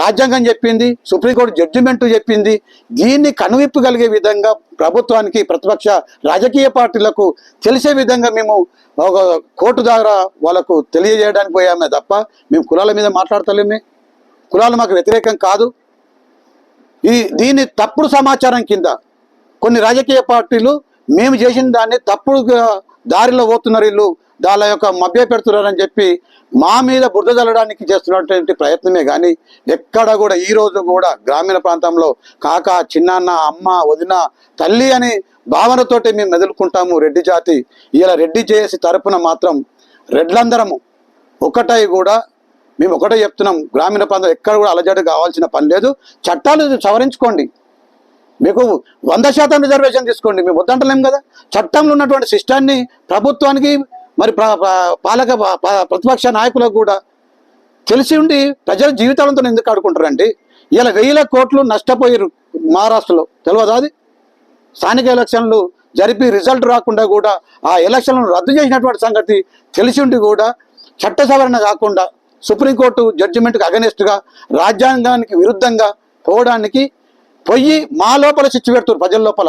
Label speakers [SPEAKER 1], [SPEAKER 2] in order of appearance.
[SPEAKER 1] రాజ్యాంగం చెప్పింది supreme court judgement చెప్పింది. దీన్ని కనువిప్పగలిగే విధంగా ప్రభుత్వానికి ప్రతిపక్ష రాజకీయ పార్టీలకు తెలిసే విధంగా మేము ఒక కోర్టు ద్వారా వాళ్ళకు తెలియజేయడానికి పోయామే తప్ప మేము కులాల మీద మాట్లాడతలేమే. కులాలు మాకు వ్యతిరేకం కాదు. ఈ దీన్ని తప్పుడు సమాచారం కింద కొన్ని రాజకీయ పార్టీలు మేము చేసిన దాన్ని తప్పుడు దారిలో పోతున్నారు వీళ్ళు. దాని యొక్క మభ్య పెడుతున్నారని చెప్పి మా మీద బురద చల్లడానికి చేస్తున్నటువంటి ప్రయత్నమే కానీ ఎక్కడ కూడా ఈ రోజు కూడా గ్రామీణ ప్రాంతంలో కాక చిన్నాన్న అమ్మ వదిన తల్లి అని భావనతోటి మేము మెదులుకుంటాము రెడ్డి జాతి. ఇలా రెడ్డి చేసి తరపున మాత్రం రెడ్లందరము ఒకటై కూడా మేము ఒకటే చెప్తున్నాం. గ్రామీణ ప్రాంతం ఎక్కడ కూడా అలజడి కావాల్సిన పని లేదు. చట్టాలు సవరించుకోండి మీకు వంద శాతం రిజర్వేషన్ తీసుకోండి. మేము వద్దంటలేం కదా. చట్టంలో ఉన్నటువంటి సిస్టాన్ని ప్రభుత్వానికి మరి పాలక ప- ప్రతిపక్ష నాయకులకు కూడా తెలిసి ఉండి ప్రజల జీవితాలతో ఎందుకు ఆడుకుంటారండి? ఇలా వేల కోట్లు నష్టపోయారు మహారాష్ట్రలో. తెలియదా అది? స్థానిక ఎలక్షన్లు జరిపి రిజల్ట్ రాకుండా కూడా ఆ ఎలక్షన్లను రద్దు చేసినటువంటి సంగతి తెలిసి ఉండి కూడా చట్ట సవరణ కాకుండా సుప్రీంకోర్టు జడ్జిమెంట్కి అగనెస్ట్గా రాజ్యాంగానికి విరుద్ధంగా పోవడానికి పోయి మా లోపల చిచ్చు పెడుతున్నారు ప్రజల లోపల.